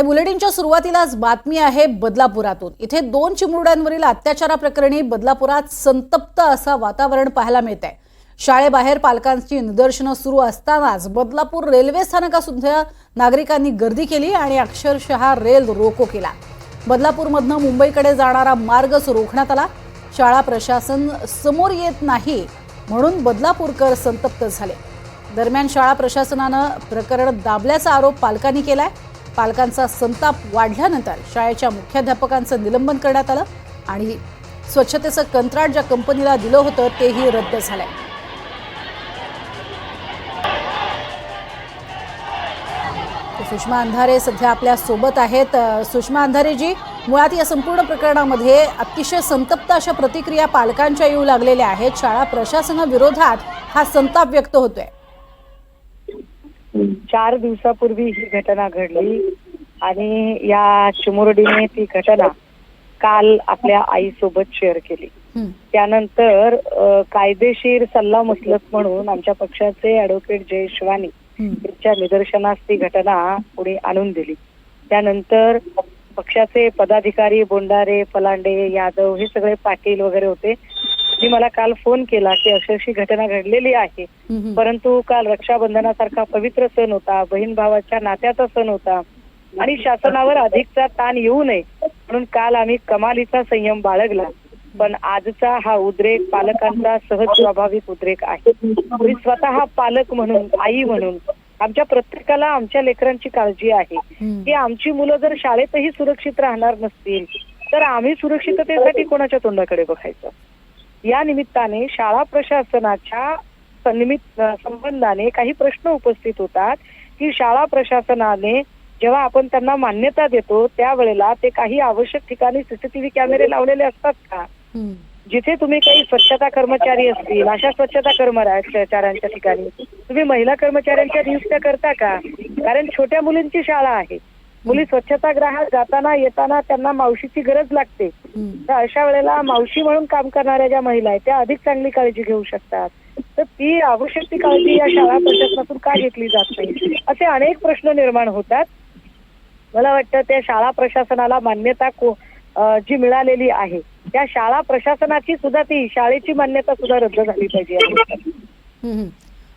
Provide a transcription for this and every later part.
आणि बुलेटिनच्या सुरुवातीलाच बातमी आहे बदलापुरातून. इथे दोन चिमुरड्यांवरील अत्याचाराप्रकरणी बदलापुरात संतप्त असं वातावरण पाहायला मिळत आहे शाळेबाहेर पालकांची निदर्शनं सुरू असतानाच बदलापूर रेल्वे स्थानकासुद्धा नागरिकांनी गर्दी केली आणि अक्षरशः रेल रोको केला. बदलापूरमधनं मुंबईकडे जाणारा मार्गच रोखण्यात आला. शाळा प्रशासन समोर येत नाही म्हणून बदलापूरकर संतप्त झाले. दरम्यान शाळा प्रशासनानं प्रकरण दाबल्याचा आरोप पालकांनी केलाय. पालकांचा संताप वाढल्यानंतर शाळेच्या मुख्याध्यापकांचं निलंबन करण्यात आलं आणि स्वच्छतेचं कंत्राट ज्या कंपनीला दिलं होतं तेही रद्द झालंय. सुषमा अंधारे सध्या आपल्यासोबत आहेत. सुषमा अंधारेजी मुळात या संपूर्ण प्रकरणामध्ये अतिशय संतप्त अशा प्रतिक्रिया पालकांच्या येऊ लागलेल्या आहेत. शाळा प्रशासनाविरोधात हा संताप व्यक्त होतोय. चार दिवसापूर्वी ही घटना घडली आणि या चिमुरडीने ती घटना काल आपल्या आईसोबत शेअर केली. त्यानंतर कायदेशीर सल्ला मसलत म्हणून आमच्या पक्षाचे ॲडव्होकेट जयेश वाणी हं, यांच्या निदर्शनास ती घटना पुढे आणून दिली. त्यानंतर पक्षाचे पदाधिकारी बोंडारे पलांडे यादव हे सगळे पाटील वगैरे होते. मी मला काल फोन केला की अशी अशी घटना घडलेली आहे. परंतु काल रक्षाबंधनासारखा पवित्र सण होता बहीण भावाच्या नात्याचा सण होता आणि शासनावर अधिकचा ताण येऊ नये म्हणून काल आम्ही कमालीचा संयम बाळगला. पण आजचा हा उद्रेक पालकांचा सहज स्वाभाविक उद्रेक आहे. मी स्वतः पालक म्हणून आई म्हणून आमच्या प्रत्येकाला आमच्या लेकरांची काळजी आहे. की आमची मुलं जर शाळेतही सुरक्षित राहणार नसतील तर आम्ही सुरक्षिततेसाठी कोणाच्या तोंडाकडे बघायचं? या निमित्ताने शाळा प्रशासनाच्या निमित्त संबंधाने काही प्रश्न उपस्थित होतात. की शाळा प्रशासनाने जेव्हा आपण त्यांना मान्यता देतो त्यावेळेला ते काही आवश्यक ठिकाणी सीसीटीव्ही कॅमेरे लावलेले असतात का. जिथे तुम्ही काही स्वच्छता कर्मचारी असतील अशा स्वच्छता कर्मचाऱ्यांच्या ठिकाणी तुम्ही महिला कर्मचाऱ्यांच्या नियुक्त्या करता का? कारण छोट्या मुलींची शाळा आहे. मुली स्वच्छतागृहात जाताना येताना त्यांना मावशीची गरज लागते. तर अशा वेळेला मावशी म्हणून काम करणाऱ्या ज्या महिला आहेत त्या अधिक चांगली काळजी घेऊ शकतात. तर ती आवश्यक ती काळजी या शाळा प्रशासनातून का घेतली जात नाही? असे अनेक प्रश्न निर्माण होतात. मला वाटतं त्या शाळा प्रशासनाला मान्यता जी मिळालेली आहे त्या शाळा प्रशासनाची सुद्धा ती शाळेची मान्यता सुद्धा रद्द झाली पाहिजे.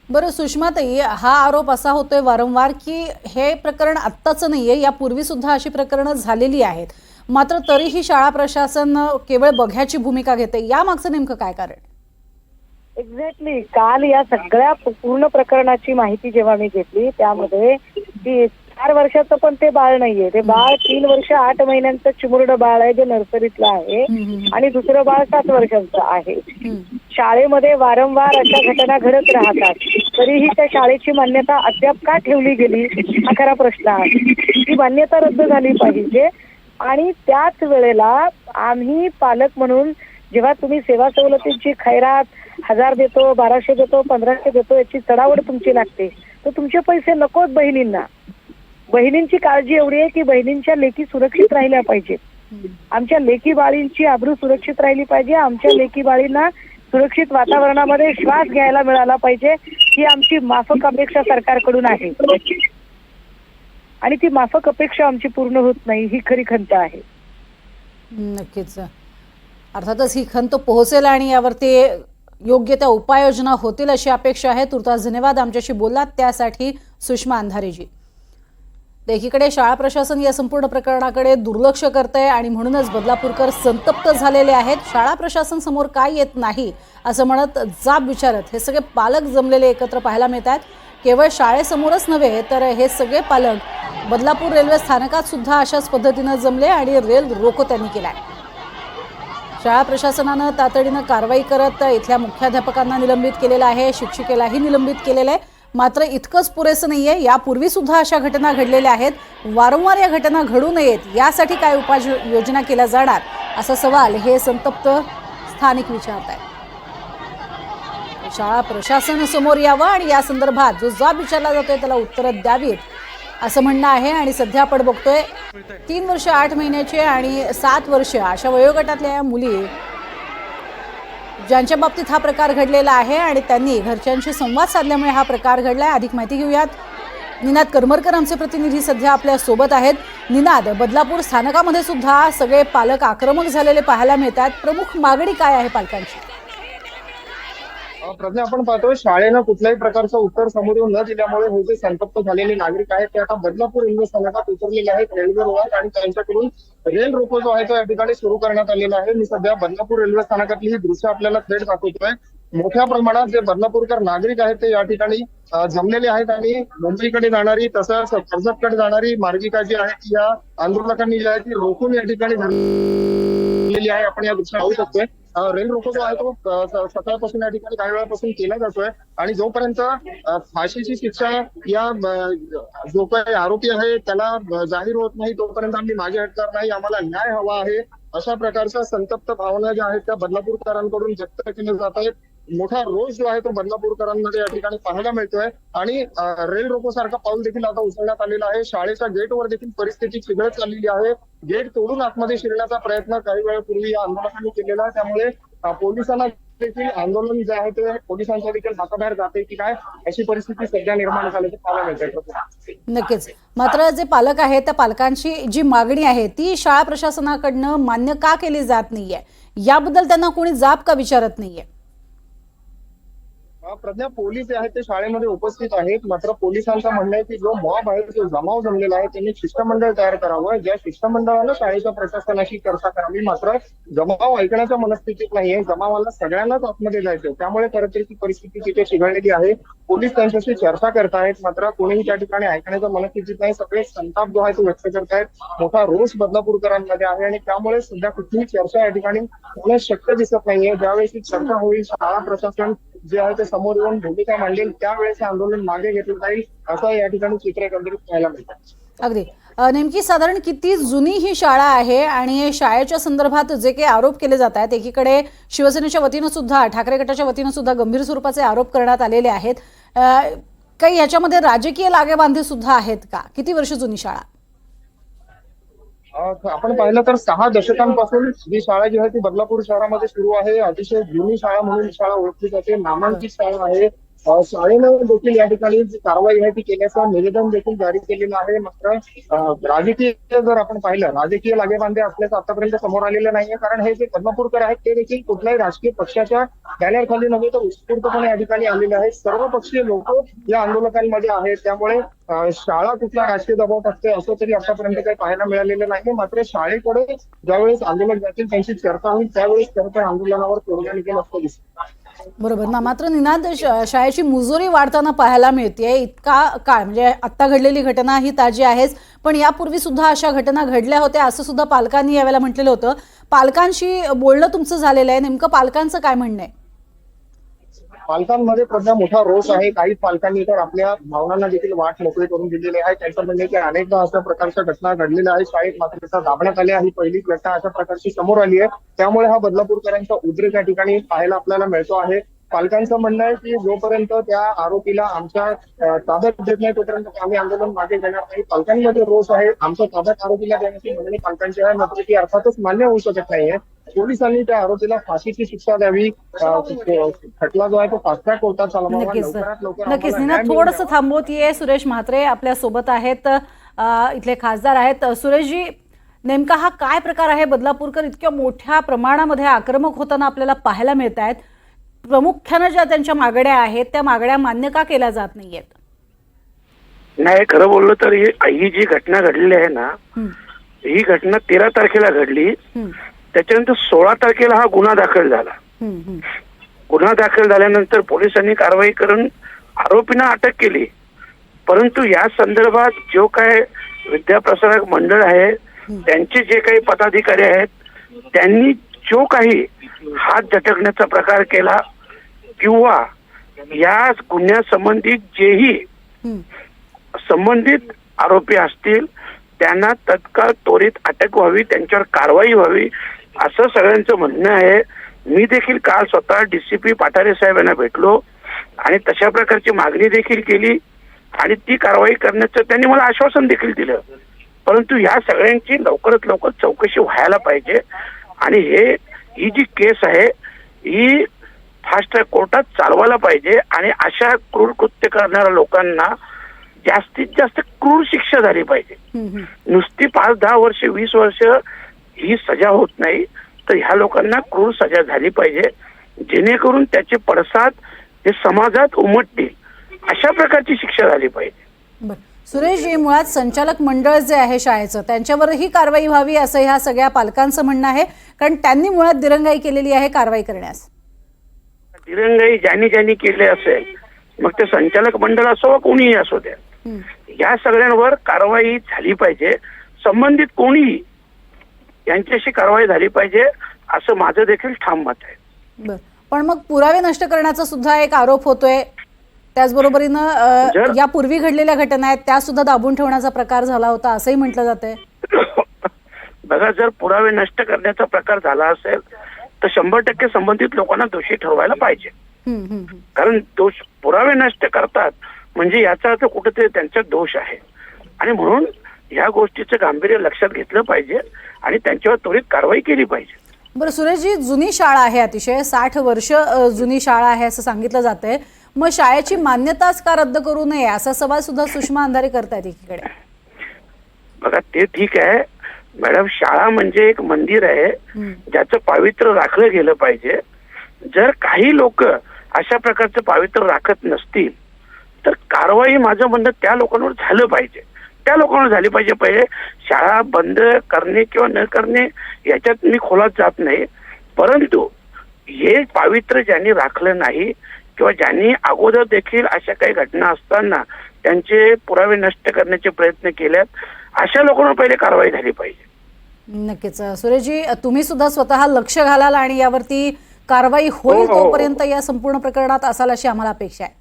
बरं सुषमाताई हा आरोप असा होतोय वारंवार की हे प्रकरण आत्ताचं नाहीये यापूर्वी सुद्धा अशी प्रकरणं झालेली आहेत. मात्र तरीही शाळा प्रशासन केवळ बघ्याची भूमिका घेते. यामागचं नेमकं काय कारण? एक्झॅक्टली काल या सगळ्या पूर्ण प्रकरणाची माहिती जेव्हा मी घेतली त्यामध्ये की चार वर्षाचं पण ते बाळ नाहीये. ते बाळ तीन वर्ष आठ महिन्यांचं चिमुरडं बाळ आहे जे नर्सरीतलं आहे आणि दुसरं बाळ सात वर्षांचं आहे. शाळेमध्ये वारंवार अशा घटना घडत राहतात. तरीही त्या शाळेची मान्यता अद्याप का ठेवली गेली हा खरा प्रश्न आहे. ती मान्यता रद्द झाली पाहिजे आणि त्याच वेळेला आम्ही पालक म्हणून जेव्हा तुम्ही सेवा सवलतींची खैरात हजार देतो बाराशे देतो पंधराशे देतो याची चढावड तुमची लागते. तर तुमचे पैसे नकोत बहिणींना. बहिणींची काळजी एवढी आहे की बहिणींच्या लेखी सुरक्षित राहिल्या पाहिजेत आमच्या लेकी बाळींची आबरू सुरक्षित राहिली पाहिजे. आमच्या लेकी बाळींना सुरक्षित वातावरणामध्ये श्वास घ्यायला मिळाला पाहिजे ही आमची माफक अपेक्षा सरकारकडून आहे. आणि ती माफक अपेक्षा आमची पूर्ण होत नाही ही खरी खंत आहे. नक्कीच. अर्थातच ही खंत पोहोचेल आणि यावरती योग्य त्या उपाययोजना होतील अशी अपेक्षा आहे. तुर्तास धन्यवाद आमच्याशी बोललात. त्यासाठी सुषमा अंधारेजी. तर एकीकडे शाळा प्रशासन या संपूर्ण प्रकरणाकडे दुर्लक्ष करत आहे आणि म्हणूनच बदलापूरकर संतप्त झालेले आहेत. शाळा प्रशासन समोर काय येत नाही असं म्हणत जाब विचारत हे सगळे पालक जमलेले एकत्र पाहायला मिळत आहेत. केवळ शाळेसमोरच नव्हे तर हे सगळे पालक बदलापूर रेल्वे स्थानकात सुद्धा अशाच पद्धतीनं जमले आणि रेल रोको त्यांनी केलाय. शाळा प्रशासनानं तातडीनं कारवाई करत इथल्या मुख्याध्यापकांना निलंबित केलेलं आहे शिक्षिकेलाही निलंबित केलेलं आहे. मात्र इतकंच पुरेसं नाहीये. यापूर्वी सुद्धा अशा घटना घडलेल्या आहेत. वारंवार या घटना घडू नयेत. यासाठी काय उपाय योजना केल्या जाणार? असा सवाल हे संतप्त स्थानिक विचारत आहे शाळा प्रशासन समोर यावं आणि या संदर्भात जो जाब विचारला जातोय त्याला उत्तरं द्यावीत असं म्हणणं आहे. आणि सध्या आपण बघतोय तीन वर्ष आठ महिन्याचे आणि सात वर्ष अशा वयोगटातल्या या मुली ज्यांच्या बाबतीत हा प्रकार घडलेला आहे आणि त्यांनी घरच्यांशी संवाद साधल्यामुळे हा प्रकार घडला आहे अधिक माहिती घेऊयात. निनाद करमरकर आमचे प्रतिनिधी सध्या आपल्यासोबत आहेत. निनाद बदलापूर स्थानकामध्ये सुद्धा सगळे पालक आक्रमक झालेले पाहायला मिळतात. प्रमुख मागणी काय आहे पालकांची? प्रज्ञा आपण पाहतोय शाळेनं कुठल्याही प्रकारचं उत्तर समोर येऊन न दिल्यामुळे हे जे संतप्त झालेले नागरिक आहेत ते आता बदलापूर रेल्वे स्थानकात उतरलेले आहेत रेल्वे रुळात आणि त्यांच्याकडून रेल रोको जो आहे तो या ठिकाणी सुरू करण्यात आलेला आहे. मी सध्या बदलापूर रेल्वे स्थानकातली ही दृश्य आपल्याला थेट दाखवतोय. मोठ्या प्रमाणात जे बदलापूरकर नागरिक आहेत ते या ठिकाणी जमलेले आहेत आणि मुंबईकडे जाणारी तसंच कर्जतकडे जाणारी मार्गिका जी आहे ती या आंदोलकांनी जी आहे ती रोखून या ठिकाणी धरलेली आहे. आपण या दृश्यात पाहू शकतोय. रेल रोको जो आहे तो सकाळपासून या ठिकाणी काही वेळापासून केला जातोय. आणि जोपर्यंत फाशीची शिक्षा या जो काही आरोपी आहे त्याला जाहीर होत नाही तोपर्यंत आम्ही मागे हटणार नाही. आम्हाला न्याय हवा आहे. अशा प्रकारच्या संतप्त भावना ज्या आहेत त्या बदलापूरकरांकडून व्यक्त केल्या जात आहेत. मोठा रोष जो आहे तो बदलापूरकरांमध्ये या ठिकाणी पाहायला मिळतोय. आणि रेल रोको सारखा पाऊल देखील आता उचलण्यात आलेला आहे. शाळेच्या गेटवर देखील परिस्थिती चिघळत चाललेली आहे. गेट तोडून आतमध्ये शिरण्याचा प्रयत्न काही वेळापूर्वी या आंदोलकांनी केलेला आहे. त्यामुळे पोलिसांना देखील आंदोलन जे आहे ते पोलिसांच्या देखील हाताबाहेर जाते की काय अशी परिस्थिती सध्या निर्माण झाल्याचं पाहायला मिळते नक्कीच. मात्र जे पालक आहेत त्या पालकांची जी मागणी आहे ती शाळा प्रशासनाकडनं मान्य का केली जात नाहीये? याबद्दल त्यांना कोणी जाब का विचारत नाहीये? प्रज्ञा पोलीस जे आहेत ते शाळेमध्ये उपस्थित आहेत. मात्र पोलिसांचं म्हणणं आहे की जो मॉब आहे जो जमाव जमलेला आहे त्यांनी शिष्टमंडळ तयार करावं. ज्या शिष्टमंडळानं शाळेच्या प्रशासनाशी चर्चा करावी मात्र जमाव ऐकण्याच्या मनस्थितीत नाहीये. जमावाला सगळ्यांनाच आतमध्ये जायचं त्यामुळे खरंतर ती परिस्थिती तिथे चिघळलेली आहे. पोलीस त्यांच्याशी चर्चा करतायत मात्र कोणीही त्या ठिकाणी ऐकण्याच्या मनस्थितीत नाही. सगळे संताप जो आहे तो व्यक्त करतायत. मोठा रोष बदलापूरकरांमध्ये आहे आणि त्यामुळे सध्या कुठलीही चर्चा या ठिकाणी होण्यास शक्य दिसत नाहीये. ज्यावेळेस चर्चा होईल शाळा प्रशासन जे आहे ते समोर येऊन भूमिका मांडेल त्यावेळेस हे आंदोलन मागे घेतलं जाईल असं या ठिकाणी चित्र एकंदरीत पाहायला मिळतं अगदी. नेमकी साधारण किती जुनी ही शाळा आहे आणि शाळेच्या संदर्भात जे काही आरोप केले जात आहेत एकीकडे शिवसेनेच्या वतीनं सुद्धा ठाकरे गटाच्या वतीनं सुद्धा गंभीर स्वरूपाचे आरोप करण्यात आलेले आहेत. काही याच्यामध्ये राजकीय लागेबांधे सुद्धा आहेत का? किती वर्ष जुनी शाळा? आपण पाहिलं तर सहा दशकांपासून ही शाळा जी आहे ती बदलापूर शहरामध्ये सुरू आहे. अतिशय जुनी शाळा म्हणून ही शाळा ओळखली जाते. नामांकित शाळा आहे. शाळेनं देखील या ठिकाणी कारवाई आहे ती केल्याचं निवेदन देखील जारी केलेलं आहे. मात्र राजकीय जर आपण पाहिलं राजकीय लागेबांधे असल्याचं आतापर्यंत समोर आलेलं नाहीये. कारण हे जे पद्मपूरकर आहेत ते देखील कुठल्याही राजकीय पक्षाच्या बॅनरखाली नव्हे तर उत्स्फूर्तपणे या ठिकाणी आलेले आहेत. सर्व पक्षीय लोक या आंदोलकांमध्ये आहेत. त्यामुळे शाळा कुठला राजकीय दबाव टाकते असं तरी आतापर्यंत काही पाहायला मिळालेलं नाही मात्र शाळेकडे ज्यावेळेस आंदोलक जातील त्यांची चर्चा होईल. त्यावेळेस खरं आंदोलनावर तोडगा निघेल असं दिसतं बरोबर. ना मात्र निनाद श- शाळेची मुजोरी वाढताना पाहायला मिळते इतका काळ म्हणजे आत्ता घडलेली घटना ही ताजी आहेच. पण यापूर्वी सुद्धा अशा घटना घडल्या होत्या असं सुद्धा पालकांनी यावेळेला म्हटलेलं होतं. पालकांशी बोलणं तुमचं झालेलं आहे. नेमकं पालकांचं काय म्हणणं आहे? पालकांमध्ये प्रज्ञा मोठा रोष आहे. काही पालकांनी तर आपल्या भावनांना देखील वाट मोकळी करून दिलेली आहे. त्यांचं म्हणणं की अनेकदा अशा प्रकारच्या घटना घडलेल्या आहेत. शाळेत मात्र दाबण्यात आल्या ही पहिलीच घटना अशा प्रकारची समोर आली आहे. त्यामुळे हा बदलापूरकरांचा उद्रेक या ठिकाणी पाहायला आपल्याला मिळतो आहे. पालकांचं म्हणणं आहे की जोपर्यंत त्या आरोपीला आमच्या ताब्यात देत नाही तोपर्यंत आम्ही आंदोलन मागे घेणार नाही. पालकांमध्ये रोष आहे. आमच्या ताब्यात आरोपीला देण्याची मागणी पालकांची आहे. मात्र ती अर्थातच मान्य होऊ शकत नाहीये. पोलिसांनी त्या आरोपीला फाशीची शिक्षा द्यावी खटला जो आहे तो फास्ट ट्रॅक कोर्टात चालवावा नक्कीच लवकरात लवकर नक्कीच थोडंसं. थांबवतीये सुरेश म्हात्रे आपल्यासोबत आहेत इथले खासदार आहेत. सुरेशजी नेमका हा काय प्रकार आहे? बदलापूरकर इतक्या मोठ्या प्रमाणामध्ये आक्रमक होताना आपल्याला पाहायला मिळत आहेत प्रामुख्यानं ज्या त्यांच्या मागण्या आहेत त्या मागण्या मान्य का केल्या जात नाहीयेत? नाही खरं बोललं तर ही जी घटना घडलेली आहे ना हं, घटना तेरा तारखेला घडली. त्याच्यानंतर सोळा तारखेला हा गुन्हा दाखल झाला. गुन्हा दाखल झाल्यानंतर पोलिसांनी कारवाई करून आरोपींना अटक केली परंतु या संदर्भात जो काय विद्याप्रसारक मंडळ आहे त्यांचे जे काही पदाधिकारी आहेत त्यांनी जो काही हात झटकण्याचा प्रकार केला किंवा या गुन्ह्यासंबंधित जेही. संबंधित आरोपी असतील त्यांना तत्काळ त्वरित अटक व्हावी त्यांच्यावर कारवाई व्हावी असं सगळ्यांचं म्हणणं आहे. मी देखील काल स्वतः डीसीपी पाठारे साहेब यांना भेटलो आणि तशा प्रकारची मागणी देखील केली आणि ती कारवाई करण्याचं त्यांनी मला आश्वासन देखील दिलं. परंतु या सगळ्यांची लवकरात लवकर चौकशी व्हायला पाहिजे. आणि हे ही जी केस आहे ही फास्ट ट्रॅक कोर्टात चालवायला पाहिजे आणि अशा क्रूर कृत्य करणाऱ्या लोकांना जास्तीत जास्त क्रूर शिक्षा झाली पाहिजे. नुसती पाच दहा वर्ष वीस वर्ष ही सजा होत नाही तर ह्या लोकांना क्रूर सजा झाली पाहिजे जेणेकरून त्याचे पडसाद हे समाजात उमटतील. अशा प्रकारची शिक्षा झाली पाहिजे. बर. सुरेशजी मुळात संचालक मंडळ जे आहे शाळेचं त्यांच्यावरही कारवाई व्हावी असं ह्या सगळ्या पालकांचं म्हणणं आहे कारण त्यांनी मुळात दिरंगाई केलेली आहे कारवाई करण्यास. दिरंगाई ज्यांनी ज्यांनी केले असेल मग ते संचालक मंडळ असो वा कोणीही असो द्या. या सगळ्यांवर कारवाई झाली पाहिजे. संबंधित कोणीही यांच्याशी कारवाई झाली पाहिजे असं माझं देखील ठाम मत आहे. पण मग पुरावे नष्ट करण्याचा सुद्धा एक आरोप होतोय. त्याचबरोबरीनं यापूर्वी घडलेल्या घटना आहेत त्या सुद्धा दाबून ठेवण्याचा प्रकार झाला होता असंही म्हटलं जातंय. बघा जर पुरावे नष्ट करण्याचा प्रकार झाला असेल तर शंभर टक्के संबंधित लोकांना दोषी ठरवायला पाहिजे. कारण दोष पुरावे नष्ट करतात म्हणजे याचा अर्थ कुठेतरी त्यांच्यात दोष आहे. आणि म्हणून ह्या गोष्टीचं गांभीर्य लक्षात घेतलं पाहिजे आणि त्यांच्यावर त्वरित कारवाई केली पाहिजे. बरं सुरेशजी जुनी शाळा आहे अतिशय. साठ वर्ष जुनी शाळा आहे असं सांगितलं जातंय. मग शाळेची मान्यताच का रद्द करू नये? असा सवाल सुद्धा सुषमा अंधारे करतायत एकीकडे. बघा ते ठीक आहे. मॅडम शाळा म्हणजे एक मंदिर आहे. ज्याचं पावित्र्य राखलं गेलं पाहिजे. जर काही लोक अशा प्रकारचं पावित्र्य राखत नसतील तर कारवाई माझं म्हणणं त्या लोकांवर झालं पाहिजे. त्या लोकांवर झाली पाहिजे पहिले. शाळा बंद करणे किंवा न करणे याच्यात मी खोलात जात नाही. परंतु हे पावित्र्य ज्यांनी राखलं नाही किंवा ज्यांनी अगोदर देखील अशा काही घटना असताना त्यांचे पुरावे नष्ट करण्याचे प्रयत्न केल्यात अशा लोकांवर पहिले कारवाई झाली पाहिजे. नक्कीच. सुरेशजी तुम्ही सुद्धा स्वतः लक्ष घालाल आणि यावरती कारवाई होईल हो, हो, हो. तोपर्यंत या संपूर्ण प्रकरणात असाल अशी आम्हाला अपेक्षा आहे.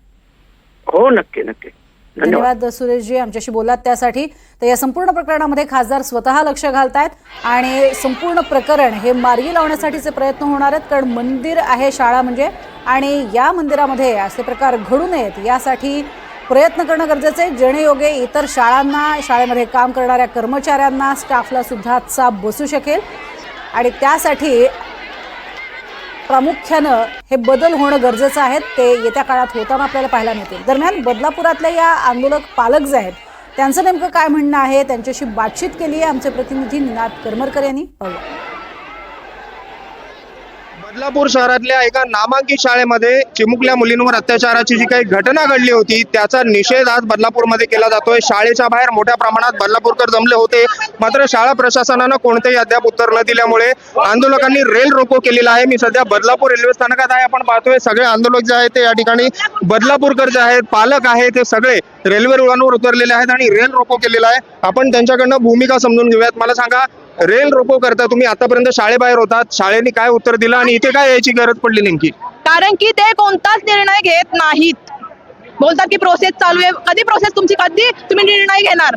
हो नक्की नक्की. धन्यवाद. सुरेशजी आमच्याशी बोलात त्यासाठी. तर या संपूर्ण प्रकरणामध्ये खासदार स्वतः लक्ष घालतायत आणि संपूर्ण प्रकरण हे मार्गी लावण्यासाठीचे प्रयत्न होणार आहेत कारण मंदिर आहे शाळा म्हणजे आणि या मंदिरामध्ये असे प्रकार घडू नयेत यासाठी प्रयत्न करणं गरजेचं आहे. जेणेयोगे इतर शाळांना शाळेमध्ये काम करणाऱ्या कर्मचाऱ्यांना स्टाफला सुद्धा चाप बसू शकेल. आणि त्यासाठी प्रामुख्यानं हे बदल होणं गरजेचं आहे. ते येत्या काळात होताना आपल्याला पाहायला मिळतील. दरम्यान बदलापुरातल्या या आंदोलक पालक जे आहेत त्यांचं नेमकं काय म्हणणं आहे? त्यांच्याशी बातचीत केली आहे आमचे प्रतिनिधी निनाद करमरकर यांनी. पाहूया. बदलापूर शहरातल्या एका नामांकित शाळेमध्ये चिमुकल्या मुलींवर अत्याचाराची जी काही घटना घडली होती त्याचा निषेध आज बदलापूरमध्ये केला जातोय. शाळेच्या बाहेर मोठ्या प्रमाणात बदलापूरकर जमले होते. मात्र शाळा प्रशासनानं कोणतेही अद्याप उत्तर न दिल्यामुळे आंदोलकांनी रेल रोको केलेला आहे. मी सध्या बदलापूर रेल्वे स्थानकात आहे. आपण पाहतोय सगळे आंदोलक जे आहेत ते या ठिकाणी बदलापूरकर जे आहेत पालक आहेत ते सगळे रेल्वे रुळांवर उतरलेले आहेत आणि रेल रोको केलेला आहे. आपण त्यांच्याकडनं भूमिका समजून घेऊयात. मला सांगा रेल रोको करता तुम्ही आतापर्यंत शाळेबाहेर होतात शाळेने काय उत्तर दिलं आणि इथे काय यायची गरज पडली नेमकी? कारण की ते कोणताच निर्णय घेत नाहीत. बोलतात की प्रोसेस चालू आहे. कधी प्रोसेस तुमची कधी तुम्ही निर्णय घेणार?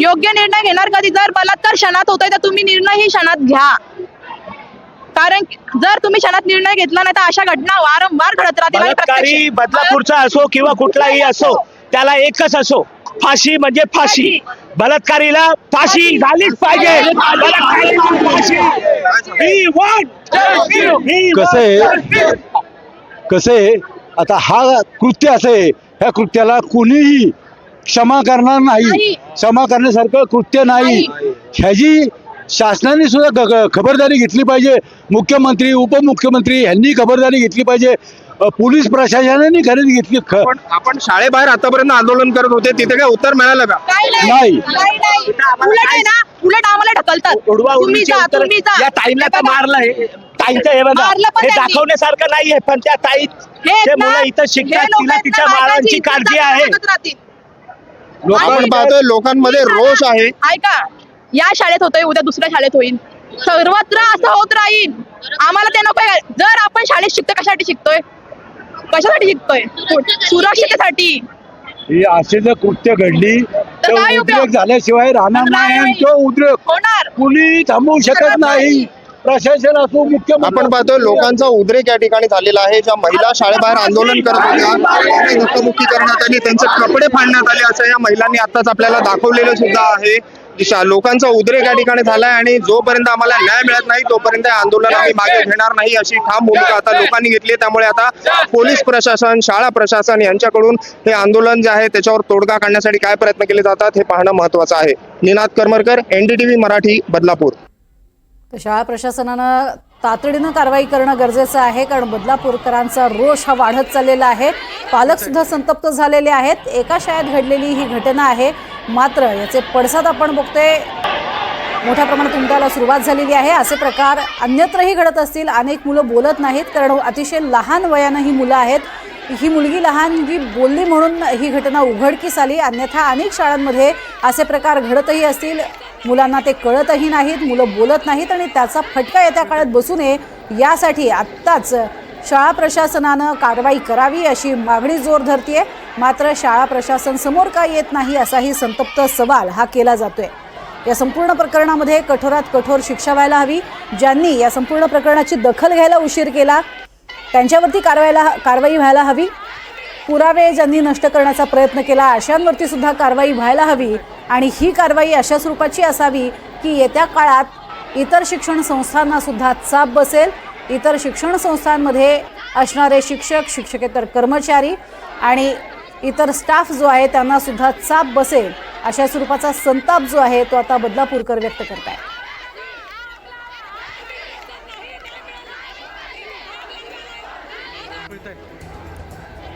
योग्य निर्णय घेणार कधी? जर बलात्कार क्षणात होतोय तर तुम्ही निर्णय ही क्षणात घ्या. कारण जर तुम्ही क्षणात निर्णय घेतला नाही तर अशा घटना वारंवार घडत राहतील बलात्कारी बदलापूरचा असो किंवा कुठलाही असो त्याला एकच असो फाशी म्हणजे फाशी. बलात्कारीला फाशी झालीच पाहिजे. कसं? कसं? आता हा कृत्य असं ह्या कृत्याला कुणीही क्षमा करणार नाही. क्षमा करण्यासारखं कृत्य नाही. ह्याची शासनाने सुद्धा खबरदारी घेतली पाहिजे. मुख्यमंत्री उपमुख्यमंत्री यांनी खबरदारी घेतली पाहिजे. पोलीस प्रशासनाने खरेदी घेतली. ख- पण आपण शाळेबाहेर आतापर्यंत आंदोलन करत होते तिथे काय उत्तर मिळालं का? काही नाही. नाही. काही नाही. उलट आहे ना उलट आम्हाला ढकलतात. उडवा तुम्ही उडवीचे जा उत्तर तुम्ही जा. या ताईंना तर हे बघा. ताईंचं हे बघा. मारलं पण हे त्यांनी. दाखवण्यासारखं नाहीये पण त्या ताई हे ते ना- मुलं इथं हे शिकतात लोकं तिला आहेत तिच्या बाळांची काळजी आहे. राहतील. आणि- पाहतोय लोकांमध्ये रोष आहे. ऐका या शाळेत होतोय उद्या दुसऱ्या शाळेत होईल सर्वत्र असं होत राहील आम्हाला ते नको जर आपण शाळेत शिकतोय कशासाठी शिकतोय? कशासाठी शिकतोय सुरक्षिततेसाठी. ही असे जर कृत्य घडली तर काय उपयोग? उद्रेक झाल्याशिवाय राहणार नाही आणि तो उद्रेक होणार. कुणी थांबवू शकत नाही. प्रशासन असो मुख्यमंत्री आपण पाहतोय लोकांचा उद्रेक या ठिकाणी झालेला आहे. ज्या महिला शाळेबाहेर आंदोलन करत होत्या त्यांची धक्काबुक्की करण्यात आली त्यांचे कपडे फाडण्यात आले असं या महिलांनी आताच आपल्याला दाखवलेलं सुद्धा आहे. दिशा. लोकांचा उद्रेक या ठिकाणी झालाय आणि जोपर्यंत आम्हाला न्याय मिळत नाही तोपर्यंत आंदोलन आम्ही मागे घेणार नाही अशी ठाम भूमिका आता लोकांनी घेतली आहे. त्यामुळे आता पोलीस प्रशासन शाळा प्रशासन यांच्याकडून हे आंदोलन जे आहे त्याच्यावर तोडगा काढण्यासाठी काय प्रयत्न केले जातात हे पाहणं महत्वाचं आहे. निनाद करमरकर एनडीटीव्ही मराठी बदलापूर. शाळा प्रशासनानं तातडीनं कारवाई करणं गरजेचं आहे कारण बदलापूरकरांचा रोष हा वाढत चाललेला आहे. पालकसुद्धा संतप्त झालेले आहेत. एका शाळेत घडलेली ही घटना आहे. मात्र याचे पडसाद आपण बघतोय. मोठ्या प्रमाणात उमटायला सुरुवात झालेली आहे. असे प्रकार अन्यत्रही घडत असतील. अनेक मुलं बोलत नाहीत कारण अतिशय लहान वयानं ही मुलं आहेत. ही मुलगी लहान जी बोलली म्हणून ही घटना उघडकीस आली. अन्यथा अनेक शाळांमध्ये असे प्रकार घडतही असतील. मुलांना ते कळतही नाहीत मुलं बोलत नाहीत आणि त्याचा फटका येत्या काळात बसू नये यासाठी आत्ताच शाळा प्रशासनानं कारवाई करावी अशी मागणी जोर धरतीये. मात्र शाळा प्रशासन समोर का येत नाही असाही संतप्त सवाल हा केला जातोय. या संपूर्ण प्रकरणामध्ये कठोरात कठोर शिक्षा व्हायला हवी. ज्यांनी या संपूर्ण प्रकरणाची दखल घ्यायला उशीर केला त्यांच्यावरती कारवाईला कारवाई व्हायला हवी. पुरावे ज्यांनी नष्ट करण्याचा प्रयत्न केला अशांवरती सुद्धा कारवाई व्हायला हवी. आणि ही कारवाई अशा स्वरूपाची असावी की येत्या काळात इतर शिक्षण संस्थांनासुद्धा चाप बसेल. इतर शिक्षण संस्थांमध्ये असणारे शिक्षक शिक्षकेतर कर्मचारी आणि इतर स्टाफ जो आहे त्यांनासुद्धा चाप बसेल अशा स्वरूपाचा संताप जो आहे तो आता बदलापूरकर व्यक्त करताय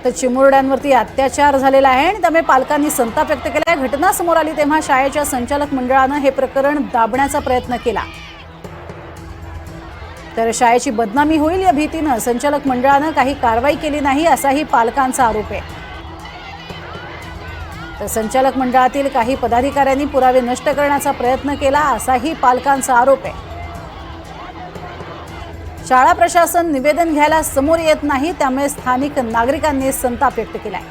तर चिमुरड्यांवरती अत्याचार झालेला आहे आणि त्यामुळे पालकांनी संताप व्यक्त केला आहे. घटना समोर आली तेव्हा शाळेच्या संचालक मंडळानं हे प्रकरण दाबण्याचा प्रयत्न केला. तर शाळेची बदनामी होईल या भीतीनं संचालक मंडळानं काही कारवाई केली नाही असाही पालकांचा आरोप आहे. तर संचालक मंडळातील काही पदाधिकाऱ्यांनी पुरावे नष्ट करण्याचा प्रयत्न केला असाही पालकांचा आरोप आहे. शाळा प्रशासन निवेदन घ्यायला समोर येत नाही त्यामुळे स्थानिक नागरिकांनी संताप व्यक्त केलाय.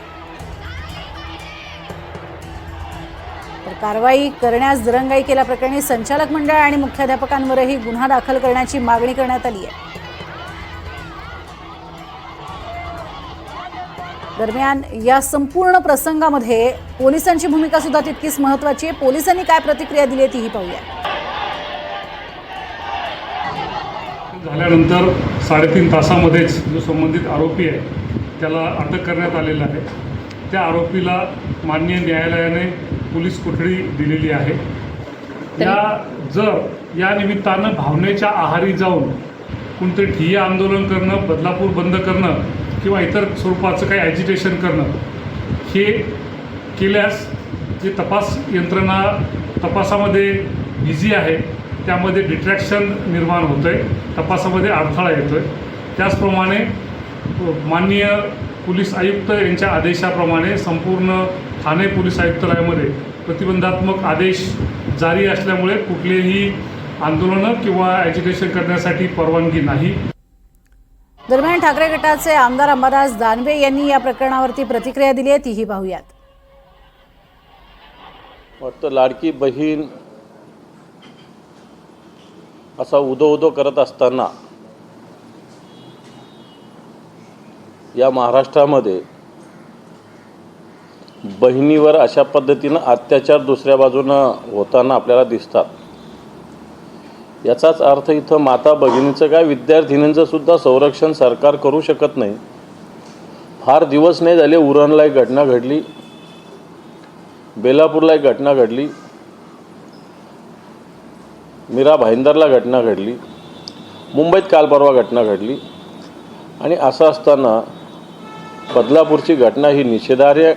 तर कारवाई करण्यास दिरंगाई केल्याप्रकरणी संचालक मंडळ आणि मुख्याध्यापकांवरही गुन्हा दाखल करण्याची मागणी करण्यात आली आहे. दरम्यान या संपूर्ण प्रसंगामध्ये पोलिसांची भूमिका सुद्धा तितकीच महत्वाची आहे. पोलिसांनी काय प्रतिक्रिया दिली आहे तीही पाहूया. झाल्यानंतर साडेतीन तासामध्येच जो संबंधित आरोपी आहे त्याला अटक करण्यात आलेला आहे. त्या आरोपीला माननीय न्यायालयाने पोलीस कोठडी दिलेली आहे. या जर या निमित्तानं भावनेच्या आहारी जाऊन कोणतरी ठिय्या आंदोलन करणं बदलापूर बंद करणं किंवा इतर स्वरूपाचं काही ॲजिटेशन करणं हे केल्यास जे तपास यंत्रणा तपासामध्ये बिझी आहे त्यामध्ये डिट्रॅक्शन निर्माण होतं आहे तपासामध्ये अडथळा येतो आहे त्याचप्रमाणे माननीय पोलीस आयुक्त यांच्या आदेशाप्रमाणे संपूर्ण ठाणे पोलीस आयुक्तालयामध्ये प्रतिबंधात्मक आदेश जारी असल्यामुळे कुठलेही आंदोलनं किंवा ॲजिटेशन करण्यासाठी परवानगी नाही. दरम्यान ठाकरे गटाचे आमदार अंबादास दानवे यांनी या प्रकरणावरती प्रतिक्रिया दिली आहे. तीही पाहूयात. वाटतं लाडकी बहीण असा उदो उदो करत असताना या महाराष्ट्रामध्ये बहिणीवर अशा पद्धतीनं अत्याचार दुसऱ्या बाजूनं होताना आपल्याला दिसतात. याचाच अर्थ इथं माता भगिनीचं काय विद्यार्थिनींचं सुद्धा संरक्षण सरकार करू शकत नाही. फार दिवस नाही झाले उरणला एक घटना घडली बेलापूरला एक घटना घडली. मीरा भाईंदरला घटना घडली. मुंबईत काल परवा घटना घडली. आणि असं असताना बदलापूरची घटना ही निषेधार्ह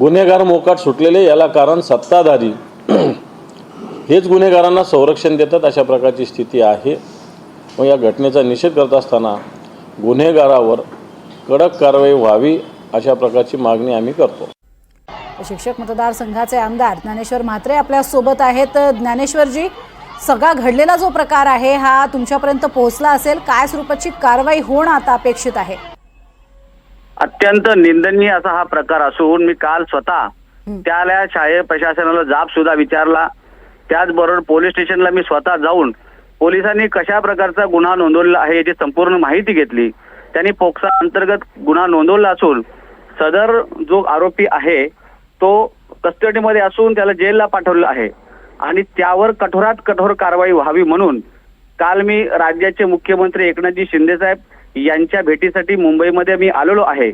गुन्हेगार मोकाट सुटलेले याला कारण सत्ताधारी. हेच गुन्हेगारांना संरक्षण देतात अशा प्रकारची स्थिती आहे. मग या घटनेचा निषेध करत असताना गुन्हेगारावर कडक कारवाई व्हावी अशा प्रकारची मागणी आम्ही करतो. शिक्षक मतदारसंघाचे आमदार ज्ञानेश्वर म्हात्रे आपल्यासोबत आहेत. ज्ञानेश्वरजी सगळा घडलेला जो प्रकार आहे हा तुमच्यापर्यंत पोहोचला असेल. काय स्वरूपाची कारवाई होणं आता अपेक्षित आहे? अत्यंत निंदनीय असा हा प्रकार असून मी काल स्वतः त्याला शाळे प्रशासनाला जाब सुद्धा विचारला. त्याचबरोबर पोलीस स्टेशनला मी स्वतः जाऊन पोलिसांनी कशा प्रकारचा गुन्हा नोंदवलेला आहे याची संपूर्ण माहिती घेतली. त्यांनी पोक्सा अंतर्गत गुन्हा नोंदवला असून सदर जो आरोपी आहे तो कस्टडीमध्ये असून त्याला जेलला पाठवलं आहे. आणि त्यावर कठोरात कठोर कारवाई व्हावी म्हणून काल मी राज्याचे मुख्यमंत्री एकनाथजी शिंदे साहेब यांच्या भेटीसाठी मुंबईमध्ये मी आलेलो आहे.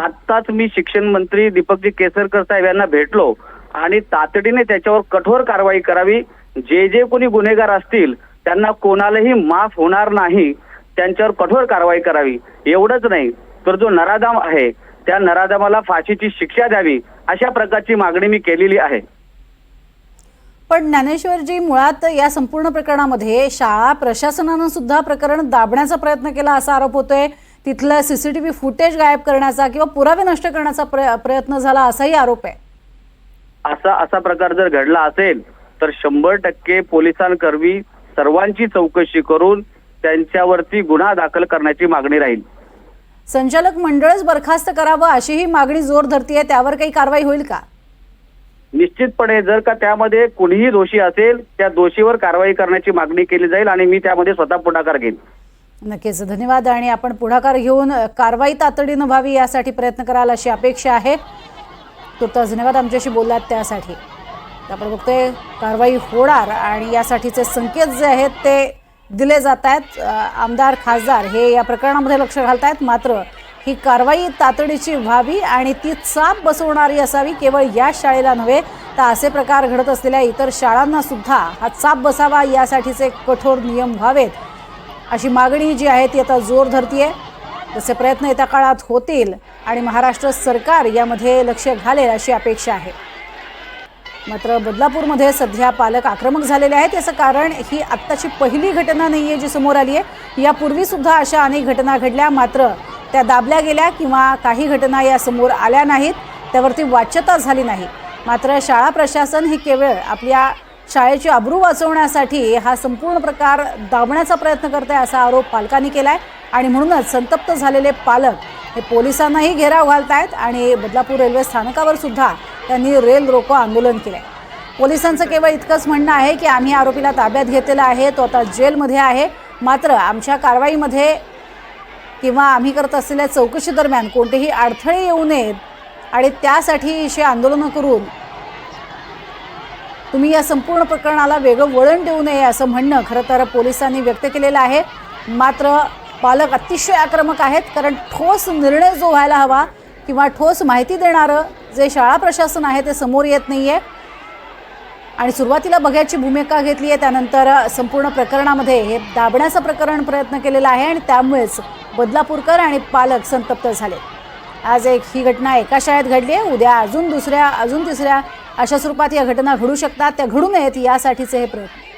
आत्ताच मी शिक्षण मंत्री दीपकजी केसरकर साहेब यांना भेटलो आणि तातडीने त्याच्यावर कठोर कारवाई करावी. जे जे कोणी गुन्हेगार असतील त्यांना कोणालाही माफ होणार नाही. त्यांच्यावर कठोर कारवाई करावी. एवढंच नाही तर जो नराधाम आहे त्या नराधामाला फाशीची शिक्षा द्यावी. अशा प्रकारची मागणी मी केलेली आहे. पण ज्ञानेश्वरजी मुळात या संपूर्ण प्रकरणामध्ये शाळा प्रशासनानं सुद्धा प्रकरण दाबण्याचा प्रयत्न केला असा आरोप होतोय. तिथलं सीसीटीव्ही फुटेज गायब करण्याचा किंवा पुरावे नष्ट करण्याचा प्रय- प्रयत्न झाला असाही आरोप आहे. असा असा प्रकार जर घडला असेल तर शंभर टक्के पोलिसांकरवी सर्वांची चौकशी करून त्यांच्यावरती गुन्हा दाखल करण्याची मागणी राहील. संचालक मंडळच बरखास्त करावं अशीही मागणी जोर धरतीये त्यावर काही कारवाई होईल का? निश्चितपणे जर का त्यामध्ये कुणीही दोषी असेल त्या दोषीवर कारवाई करण्याची मागणी केली जाईल आणि मी त्यामध्ये स्वतः पुढाकार घेईन. नक्कीच. धन्यवाद आणि आपण पुढाकार घेऊन कारवाई तातडीनं व्हावी यासाठी प्रयत्न कराल अशी अपेक्षा आहे. तुर्तास धन्यवाद आमच्याशी बोललात त्यासाठी. आपण बघतोय कारवाई होणार आणि यासाठीचे संकेत जे आहेत ते दिले जात आहेत. आमदार खासदार हे या प्रकरणामध्ये लक्ष घालत आहेत मात्र ही कारवाई तातडीची व्हावी आणि ती चाप बसवणारी असावी केवळ या शाळेला नव्हे तर असे प्रकार घडत असलेल्या इतर शाळांना सुद्धा हा चाप बसावा यासाठीचे कठोर नियम व्हावेत. अशी मागणी जी आहे ती आता जोर धरतीये. तसे प्रयत्न येत्या काळात होतील आणि महाराष्ट्र सरकार यामध्ये लक्ष घालेल अशी अपेक्षा आहे. मात्र बदलापूरमध्ये सध्या पालक आक्रमक झालेले आहेत. याचं कारण ही आत्ताची पहिली घटना नाही आहे जी समोर आली आहे यापूर्वीसुद्धा अशा अनेक घटना घडल्या. मात्र त्या दाबल्या गेल्या किंवा काही घटना या समोर आल्या नाहीत. त्यावरती वाच्यता झाली नाही. मात्र शाळा प्रशासन हे केवळ आपल्या शाळेची अब्रू वाचवण्यासाठी हा संपूर्ण प्रकार दाबण्याचा प्रयत्न करत आहे असा आरोप पालकांनी केला आहे आणि म्हणूनच संतप्त झालेले पालक हे पोलिसांनाही घेराव घालत आहेत आणि बदलापूर रेल्वे स्थानकावर सुद्धा त्यांनी रेल रोको आंदोलन केलं आहे पोलिसांचं केवळ इतकंच म्हणणं आहे की आम्ही आरोपीला ताब्यात घेतलेला आहे तो आता जेलमध्ये आहे. मात्र आमच्या कारवाईमध्ये किंवा आम्ही करत असलेल्या चौकशी दरम्यान कोणतेही अडथळे येऊ नयेत आणि त्यासाठी अशी आंदोलनं करून तुम्ही या संपूर्ण प्रकरणाला वेगळं वळण देऊ नये असं म्हणणं खरं तर पोलिसांनी व्यक्त केलेलं आहे. मात्र पालक अतिशय आक्रमक आहेत कारण ठोस निर्णय जो व्हायला हवा किंवा ठोस माहिती देणारं जे शाळा प्रशासन आहे ते समोर येत नाही आहे आणि सुरुवातीला बघ्याची भूमिका घेतली आहे त्यानंतर संपूर्ण प्रकरणामध्ये हे दाबण्याचं प्रकरण प्रयत्न केलेला आहे आणि त्यामुळेच बदलापूरकर आणि पालक संतप्त झाले. आज एक ही घटना एका शाळेत घडली आहे. उद्या अजून दुसऱ्या अजून तिसऱ्या अशा स्वरूपात या घटना घडू शकतात त्या घडू नयेत यासाठीचे हे प्रयत्न.